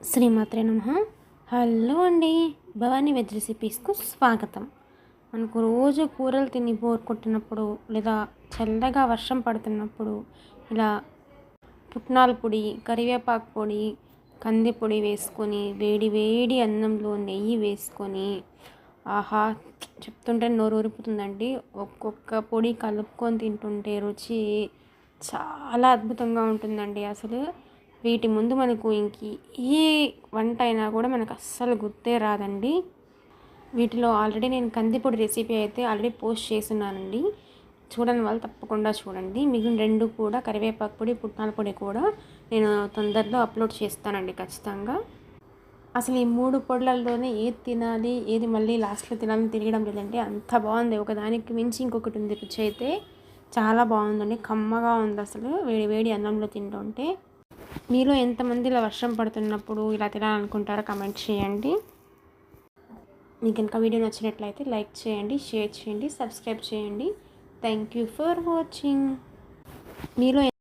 శ్రీమాత్రే నమ. హలో అండి. భవానీ వెజ్ రెసిపీస్కు స్వాగతం. మనకు రోజు కూరలు తిని బోర్ కొట్టినప్పుడు లేదా చల్లగా వర్షం పడుతున్నప్పుడు ఇలా పుట్నాల పొడి కరివేపాకు పొడి కంది పొడి వేసుకొని వేడి వేడి అన్నంలో నెయ్యి వేసుకొని ఆహా చెప్తుంటే నోరు ఊరిపోతుందండి. ఒక్కొక్క పొడి కలుపుకొని తింటుంటే రుచి చాలా అద్భుతంగా ఉంటుందండి అసలు. వీటి ముందు మనకు ఇంక ఏ వంట అయినా కూడా మనకు అస్సలు గుర్తే రాదండి. వీటిలో ఆల్రెడీ నేను కందిపొడి రెసిపీ అయితే ఆల్రెడీ పోస్ట్ చేస్తున్నానండి. చూడని వాళ్ళు తప్పకుండా చూడండి. మిగిలిన రెండు కూడా కరివేపాకు పొడి పుట్నాల పొడి కూడా నేను తొందరలో అప్లోడ్ చేస్తానండి ఖచ్చితంగా. అసలు ఈ మూడు పొడులలోనే ఏది తినాలి ఏది మళ్ళీ లాస్ట్లో తినాలని తెలియడం లేదండి. అంత బాగుంది. ఒకదానికి మించి ఇంకొకటి ఉంది రుచి అయితే. చాలా బాగుందండి. కమ్మగా ఉంది అసలు. వేడి వేడి అన్నంలో తింటుంటే. మీలో ఎంతమంది ఇలా వర్షం పడుతున్నప్పుడు ఇలా తినాలనుకుంటారో కమెంట్ చేయండి. మీకు కనుక వీడియో నచ్చినట్లయితే లైక్ చేయండి షేర్ చేయండి సబ్స్క్రైబ్ చేయండి. థ్యాంక్ యూ ఫర్ వాచింగ్ మీలో